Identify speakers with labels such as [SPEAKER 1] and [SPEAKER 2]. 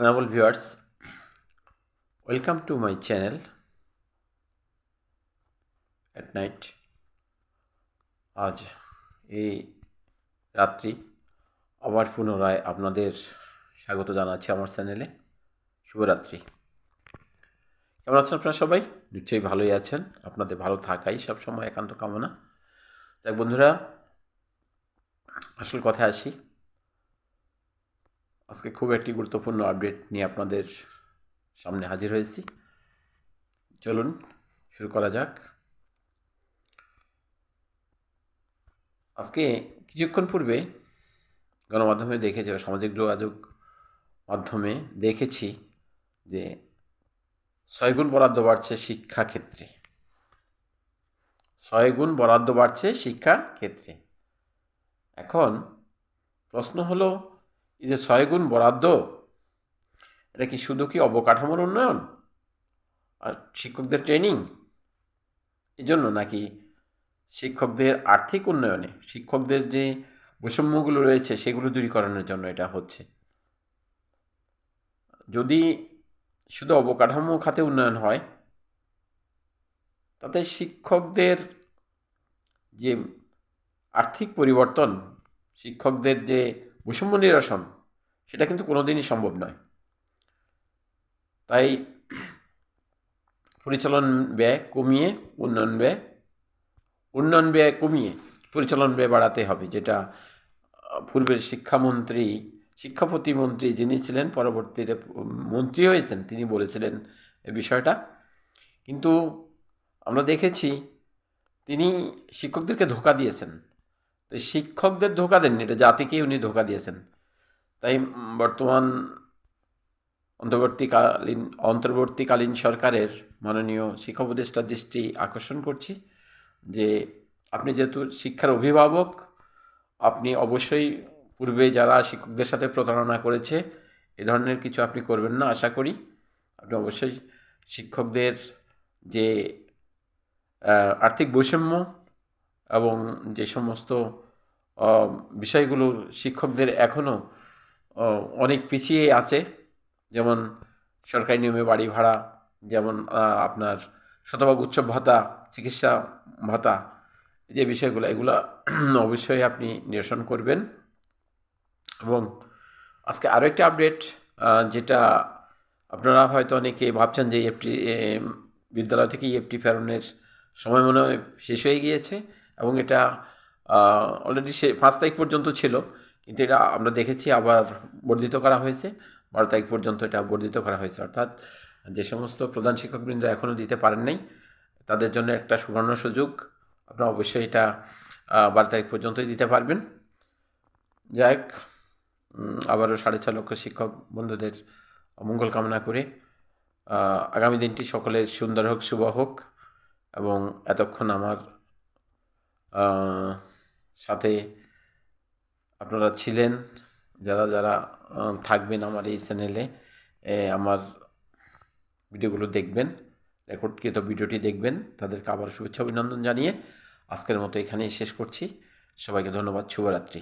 [SPEAKER 1] Honorable viewers, welcome to my channel. At night. আজ এই রাত্রি আবার পুনরায় আপনাদের স্বাগত জানাচ্ছি আমার চ্যানেলে। শুভরাত্রি। কেমন আছেন আপনারা সবাই? নিশ্চয়ই ভালোই আছেন। আপনাদের ভালো থাকাই সবসময় একান্ত কামনা। যাক বন্ধুরা আসল কথায় আসি। আজকে খুব একটি গুরুত্বপূর্ণ আপডেট নিয়ে আপনাদের সামনে হাজির হয়েছি। চলুন, শুরু করা যাক। আজকে কিছুক্ষণ পূর্বে গণমাধ্যমে দেখেছি সামাজিক যোগাযোগ মাধ্যমে দেখেছি যে ছয়গুণ বরাদ্দ বাড়ছে শিক্ষাক্ষেত্রে। ছয়গুণ বরাদ্দ বাড়ছে শিক্ষা ক্ষেত্রে এখন প্রশ্ন হলো এই যে ছয় গুণ বরাদ্দ, এটা কি শুধু কি অবকাঠামোর উন্নয়ন? আর শিক্ষকদের ট্রেনিং এই জন্য নাকি শিক্ষকদের আর্থিক উন্নয়নে, শিক্ষকদের যে বৈষম্যগুলো রয়েছে সেগুলো দূরীকরণের জন্য এটা হচ্ছে। যদি শুধু অবকাঠামো খাতে উন্নয়ন হয়, তাতে শিক্ষকদের যে আর্থিক পরিবর্তন, শিক্ষকদের যে বৈষম্য নিরসন, সেটা কিন্তু কোনোদিনই সম্ভব নয়। তাই পরিচালন ব্যয় কমিয়ে, উন্নয়ন ব্যয় উন্নয়ন ব্যয় কমিয়ে পরিচালন ব্যয় বাড়াতে হবে, যেটা পূর্বের শিক্ষামন্ত্রী, শিক্ষা প্রতিমন্ত্রী যিনি ছিলেন, পরবর্তীতে মন্ত্রী হয়েছেন, তিনি বলেছিলেন এ বিষয়টা। কিন্তু আমরা দেখেছি, তিনি শিক্ষকদেরকে ধোকা দিয়েছেন। তো শিক্ষকদের ধোকা দেননি, এটা জাতিকেই উনি ধোকা দিয়েছেন। তাই বর্তমান অন্তর্বর্তীকালীন অন্তর্বর্তীকালীন সরকারের মাননীয় শিক্ষা উপদেষ্টার দৃষ্টি আকর্ষণ করছি যে আপনি যেহেতু শিক্ষার অভিভাবক, আপনি অবশ্যই পূর্বে যারা শিক্ষকদের সাথে প্রতারণা করেছে, এ ধরনের কিছু আপনি করবেন না, আশা করি। আপনি অবশ্যই শিক্ষকদের যে আর্থিক বৈষম্য এবং যে সমস্ত বিষয়গুলো শিক্ষকদের এখনও অনেক পিছিয়ে আছে। যেমন সরকারি নিয়মে বাড়ি ভাড়া, যেমন আপনার শতভাগ উৎসব ভাতা, চিকিৎসা ভাতা, যে বিষয়গুলো, এগুলো অবশ্যই আপনি নিরসন করবেন। এবং আজকে আরও একটি আপডেট যেটা আপনারা হয়তো অনেকে ভাবছেন যে এফটি বিদ্যালয় থেকে এফটি ফেরনের সময় মনে হয় শেষ হয়ে গিয়েছে। এবং এটা অলরেডি সে পাঁচ তারিখ পর্যন্ত ছিল, কিন্তু এটা আমরা দেখেছি আবার বর্ধিত করা হয়েছে। বারো তারিখ পর্যন্ত এটা বর্ধিত করা হয়েছে। অর্থাৎ যে সমস্ত প্রধান শিক্ষকবৃন্দ এখনও দিতে পারেন নাই, তাদের জন্য একটা সুবর্ণ সুযোগ। আপনারা অবশ্যই এটা বারো তারিখ পর্যন্তই দিতে পারবেন। যাই হোক আবারও সাড়ে ছ লক্ষ শিক্ষক বন্ধুদের মঙ্গল কামনা করে আগামী দিনটি সকলের সুন্দর হোক, শুভ হোক, এবং এতক্ষণ আমার সাথে আপনারা ছিলেন, যারা যারা থাকবেন আমার এই চ্যানেলে আমার ভিডিওগুলো দেখবেন, রেকর্ডকৃত ভিডিওটি দেখবেন, তাদেরকে আবার শুভেচ্ছা, অভিনন্দন জানিয়ে আজকের মতো এখানেই শেষ করছি। সবাইকে ধন্যবাদ, শুভরাত্রি।